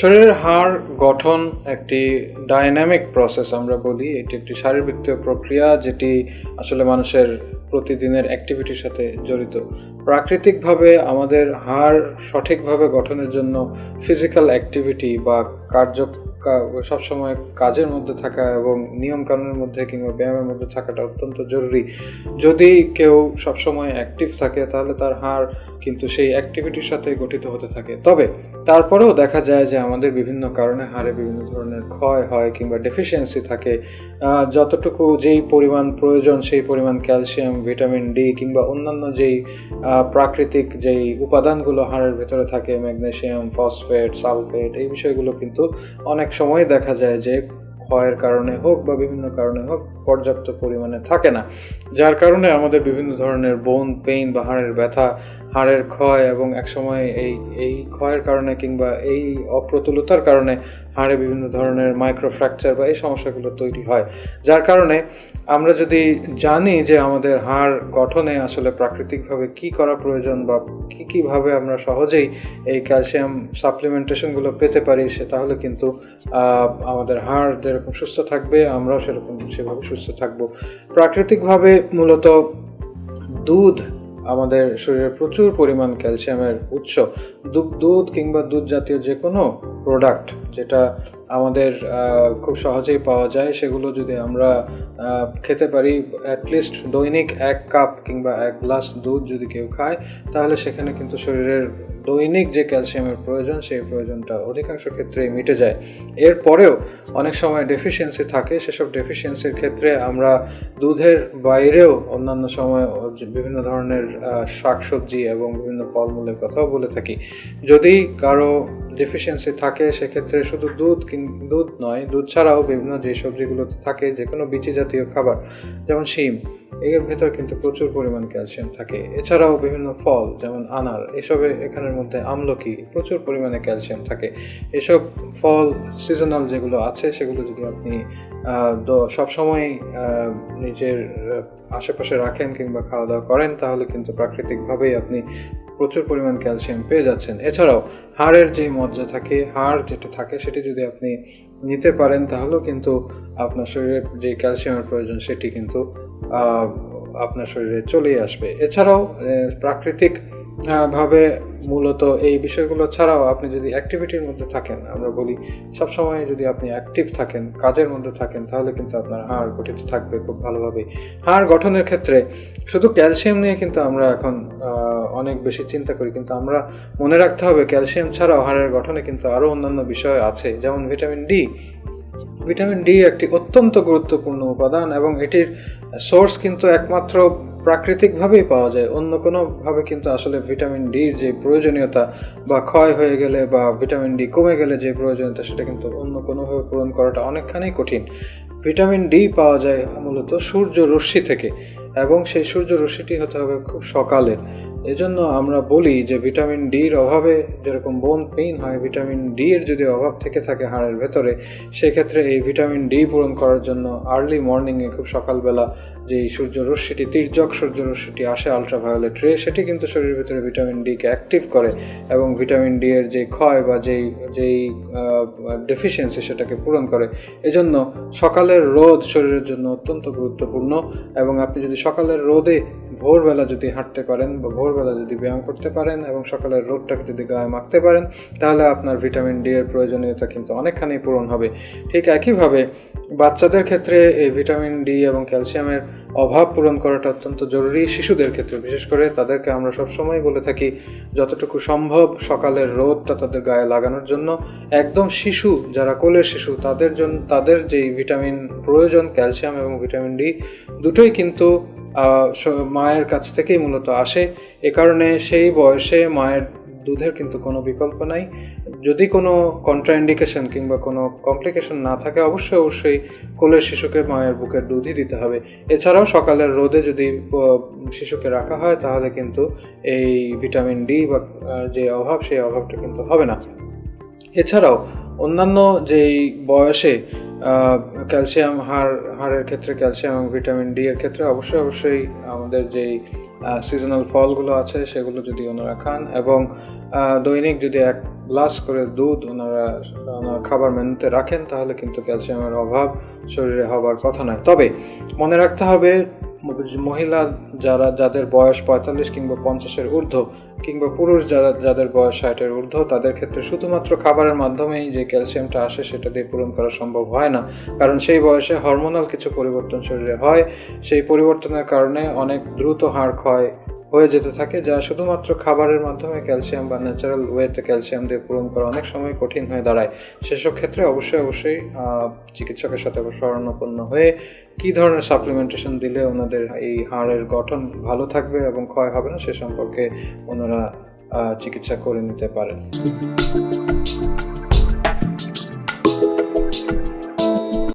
শরীরের হাড় গঠন একটি ডাইনামিক প্রসেস আমরা বলি। এটি একটি শারীরবৃত্তীয় প্রক্রিয়া যেটি আসলে মানুষের প্রতিদিনের অ্যাক্টিভিটির সাথে জড়িত। প্রাকৃতিকভাবে আমাদের হাড় সঠিকভাবে গঠনের জন্য ফিজিক্যাল অ্যাক্টিভিটি বা কার্য সবসময় কাজের মধ্যে থাকা এবং নিয়মকানুনের মধ্যে কিংবা ব্যায়ামের মধ্যে থাকাটা অত্যন্ত জরুরি। যদি কেউ সবসময় অ্যাক্টিভ থাকে, তাহলে তার হাড় কিন্তু সেই অ্যাক্টিভিটির সাথে গঠিত হতে থাকে। তবে তারপরেও দেখা যায় যে আমাদের বিভিন্ন কারণে হাড়ে বিভিন্ন ধরনের ক্ষয় হয় কিংবা ডেফিসিয়েন্সি থাকে। যতটুকু যেই পরিমাণ প্রয়োজন, সেই পরিমাণ ক্যালসিয়াম ভিটামিন ডি কিংবা অন্যান্য যেই প্রাকৃতিক যেই উপাদানগুলো হাড়ের ভেতরে থাকে ম্যাগনেশিয়াম ফসফেট সালফেট এই বিষয়গুলো কিন্তু অনেক সময় দেখা যায় যে ক্ষয়ের কারণে হোক বা বিভিন্ন কারণে হোক পর্যাপ্ত পরিমাণে থাকে না। যার কারণে আমাদের বিভিন্ন ধরনের বোন পেইন বা হাড়ের ব্যথা হাড়ের ক্ষয় এবং একসময় এই এই ক্ষয়ের কারণে কিংবা এই অপ্রতুলতার কারণে হাড়ে বিভিন্ন ধরনের মাইক্রো ফ্র্যাকচার বা এই সমস্যাগুলো তৈরি হয়। যার কারণে আমরা যদি জানি যে আমাদের হাড় গঠনে আসলে প্রাকৃতিকভাবে কি করা প্রয়োজন বা কী, কীভাবে আমরা সহজেই এই ক্যালসিয়াম সাপ্লিমেন্টেশনগুলো পেতে পারি, সে তাহলে কিন্তু আমাদের হাড় যেরকম সুস্থ থাকবে, আমরাও সেরকম সেভাবে সুস্থ থাকব। প্রাকৃতিকভাবে মূলত দুধ আমাদের শরীরে প্রচুর পরিমাণ ক্যালসিয়ামের উৎস। দুধ কিংবা দুধ জাতীয় যে কোনো প্রোডাক্ট যেটা আমাদের খুব সহজেই পাওয়া যায়, সেগুলো যদি আমরা খেতে পারি অ্যাটলিস্ট দৈনিক এক কাপ কিংবা এক গ্লাস দুধ যদি কেউ খায়, তাহলে সেখানে কিন্তু শরীরের দৈনিক যে ক্যালসিয়ামের প্রয়োজন, সেই প্রয়োজনটা অধিকাংশ ক্ষেত্রেই মিটে যায়। এরপরেও অনেক সময় ডেফিসিয়েন্সি থাকে। সেসব ডেফিসিয়েন্সির ক্ষেত্রে আমরা দুধের বাইরেও অন্যান্য সময় বিভিন্ন ধরনের শাকসবজি এবং বিভিন্ন ফলমূলের কথাও বলে থাকি। যদি কারও ডেফিসিয়েন্সি থাকে, সেক্ষেত্রে শুধু দুধ দুধ নয়, দুধ ছাড়াও বিভিন্ন যে সবজিগুলোতে থাকে যে কোনো বিচি জাতীয় খাবার, যেমন শিম এর ভেতর কিন্তু প্রচুর পরিমাণ ক্যালসিয়াম থাকে। এছাড়াও বিভিন্ন ফল, যেমন আনার এসবে এখানের মধ্যে আমলকি, প্রচুর পরিমাণে ক্যালসিয়াম থাকে। এসব ফল সিজনাল যেগুলো আছে, সেগুলো যদি আপনি সবসময় নিজের আশেপাশে রাখেন কিংবা খাওয়া দাওয়া করেন, তাহলে কিন্তু প্রাকৃতিকভাবেই আপনি প্রচুর পরিমাণ ক্যালসিয়াম পেয়ে যাচ্ছেন। এছাড়াও হাড়ের যে মজ্জা থাকে, হাড় যেটা থাকে, সেটি যদি আপনি নিতে পারেন, তাহলেও কিন্তু আপনার শরীরে যে ক্যালসিয়ামের প্রয়োজন, সেটি কিন্তু আপনার শরীরে চলেই আসবে। এছাড়াও প্রাকৃতিক ভাবে মূলত এই বিষয়গুলো ছাড়াও আপনি যদি অ্যাক্টিভিটির মধ্যে থাকেন, আমরা বলি সবসময় যদি আপনি অ্যাক্টিভ থাকেন, কাজের মধ্যে থাকেন, তাহলে কিন্তু আপনার হাড় গঠিত থাকবে খুব ভালোভাবে। হাড় গঠনের ক্ষেত্রে শুধু ক্যালসিয়াম নিয়ে কিন্তু আমরা এখন অনেক বেশি চিন্তা করি, কিন্তু আমরা মনে রাখতে হবে ক্যালসিয়াম ছাড়াও হাড়ের গঠনে কিন্তু আরও অন্যান্য বিষয় আছে, যেমন ভিটামিন ডি ভিটামিন ডি একটি অত্যন্ত গুরুত্বপূর্ণ উপাদান এবং এটির সোর্স কিন্তু একমাত্র প্রাকৃতিকভাবেই পাওয়া যায়। অন্য কোনোভাবে কিন্তু আসলে ভিটামিন ডির যে প্রয়োজনীয়তা বা ক্ষয় হয়ে গেলে বা ভিটামিন ডি কমে গেলে যে প্রয়োজনীয়তা, সেটা কিন্তু অন্য কোনোভাবে পূরণ করাটা অনেকখানি কঠিন। ভিটামিন ডি পাওয়া যায় মূলত সূর্য রশ্মি থেকে। এবং সেই সূর্য রশ্মিটি হতে হবে খুব সকালের। এজন্য আমরা বলি যে ভিটামিন ডির অভাবে যেরকম বোন পেইন হয়, ভিটামিন ডি এর যদি অভাব থেকে থাকে হাড়ের ভেতরে, সেক্ষেত্রে এই ভিটামিন ডি পূরণ করার জন্য আর্লি মর্নিংয়ে খুব সকালবেলা যে এই সূর্য রশ্মিটি, তির্যক সূর্য রশ্মিটি আসে আলট্রাভায়োলেট রে সেটি কিন্তু শরীরের ভিতরে ভিটামিন ডিকে অ্যাক্টিভ করে এবং ভিটামিন ডি এর যে ক্ষয় বা যেই যেই ডেফিসিয়েন্সি সেটাকে পূরণ করে। এজন্য সকালের রোদ শরীরের জন্য অত্যন্ত গুরুত্বপূর্ণ এবং আপনি যদি সকালের রোদে ভোরবেলা যদি হাঁটতে পারেন বা ভোরবেলা যদি ব্যায়াম করতে পারেন এবং সকালের রোদটাকে যদি গায়ে মাখতে পারেন, তাহলে আপনার ভিটামিন ডি এর প্রয়োজনীয়তা কিন্তু অনেকখানি পূরণ হবে। ঠিক একইভাবে বাচ্চাদের ক্ষেত্রে এই ভিটামিন ডি এবং ক্যালসিয়ামের অভাব পূরণ করাটা অত্যন্ত জরুরি। শিশুদের ক্ষেত্রে, বিশেষ করে তাদেরকে আমরা সবসময় বলে থাকি, যতটুকু সম্ভব সকালের রোদটা তাদের গায়ে লাগানোর জন্য। একদম শিশু, যারা কোলের শিশু, তাদের জন্য তাদের যেই ভিটামিন প্রয়োজন, ক্যালসিয়াম এবং ভিটামিন ডি, দুটোই কিন্তু মায়ের কাছ থেকেই মূলত আসে। এ কারণে সেই বয়সে মায়ের দুধের কিন্তু কোনো বিকল্প নাই। যদি কোনো কন্ট্রাইন্ডিকেশন কিংবা কোনো কমপ্লিকেশন না থাকে, অবশ্যই অবশ্যই কোলের শিশুকে মায়ের বুকের দুধই দিতে হবে। এছাড়াও সকালের রোদে যদি শিশুকে রাখা হয়, তাহলে কিন্তু এই ভিটামিন ডি বা যে অভাব, সেই অভাবটা কিন্তু হবে না। এছাড়াও অন্যান্য যেই বয়সে ক্যালসিয়াম হাড়, হাড়ের ক্ষেত্রে ক্যালসিয়াম এবং ভিটামিন ডি এর ক্ষেত্রে অবশ্যই অবশ্যই আমাদের যেই সিজনাল ফলগুলো আছে সেগুলো যদি ওনারা খান এবং দৈনিক যদি এক গ্লাস করে দুধ ওনারা, ওনার খাবার মেনুতে রাখেন তাহলে কিন্তু ক্যালসিয়ামের অভাব শরীরে হবার কথা নয়। তবে মনে রাখতে হবে, মহিলা যারা, যাদের বয়স পঁয়তাল্লিশ কিংবা পঞ্চাশের ঊর্ধ্ব কিংবা পুরুষ যারা, যাদের বয়স ষাটের ঊর্ধ্ব, তাদের ক্ষেত্রে শুধুমাত্র খাবারের মাধ্যমেই যে ক্যালসিয়ামটা আসে সেটা দিয়ে পূরণ করা সম্ভব হয় না। কারণ সেই বয়সে হরমোনাল কিছু পরিবর্তন শরীরে হয়। সেই পরিবর্তনের কারণে অনেক দ্রুত হাড় ক্ষয় হয়ে যেতে থাকে, যা শুধুমাত্র খাবারের মাধ্যমে ক্যালসিয়াম বা ন্যাচারাল ওয়েতে ক্যালসিয়াম দিয়ে পূরণ করা অনেক সময় কঠিন হয়ে দাঁড়ায়। সেসব ক্ষেত্রে অবশ্যই অবশ্যই চিকিৎসকের সাথে শরণাপন্ন হয়ে কী ধরনের সাপ্লিমেন্টেশন দিলে ওনাদের এই হাড়ের গঠন ভালো থাকবে এবং ক্ষয় হবে না, সে সম্পর্কে ওনারা চিকিৎসা করে নিতে পারেন।